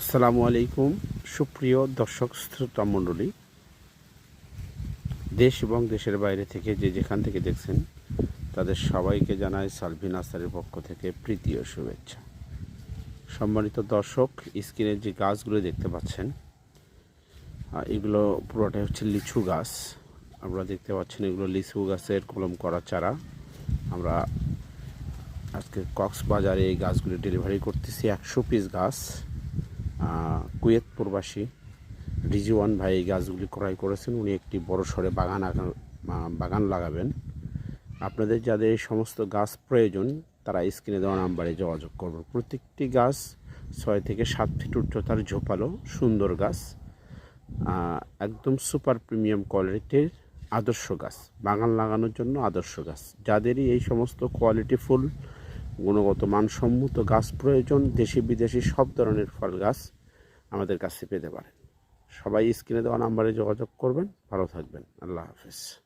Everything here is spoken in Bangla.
আসসালামু আলাইকুম, সুপ্রিয় দর্শক শ্রোতা মণ্ডলী। দেশ এবং দেশের বাইরে থেকে যে যেখান থেকে দেখছেন, তাদের সবাইকে জানাই সালভিন আসারের পক্ষ থেকে প্রীতি ও শুভেচ্ছা। সম্মানিত দর্শক, স্ক্রিনে যে গাছগুলো দেখতে পাচ্ছেন এগুলো পুরোটাই হচ্ছে লিচু গাছ। আমরা দেখতে পাচ্ছেন এগুলো লিচু গাছের কলম করা চারা। আমরা আজকে কক্সবাজারে এই গাছগুলি ডেলিভারি করতেছি একশো পিস গাছ। কুয়েত প্রবাসী রিজওয়ান ভাই এই গাছগুলি ক্রয় করেছেন। উনি একটি বড় সড়ে বাগান বাগান লাগাবেন। আপনাদের যাদের এই সমস্ত গাছ প্রয়োজন, তারা স্ক্রিনে দেওয়া নাম্বারে যোগাযোগ করবেন। প্রত্যেকটি গাছ ছয় থেকে সাত ফিট উচ্চতার ঝোপালো, সুন্দর গাছ একদম সুপার প্রিমিয়াম কোয়ালিটির আদর্শ গাছ, বাগান লাগানোর জন্য আদর্শ গাছ। যাদেরই এই সমস্ত কোয়ালিটি ফুল গুণগত মানসম্মত গাছ প্রয়োজন, দেশি বিদেশি সব ধরনের ফল গাছ আমাদের কাছে পেতে পারেন। সবাই স্ক্রিনে দেওয়া নাম্বারে যোগাযোগ করবেন। ভালো থাকবেন। আল্লাহ হাফেজ।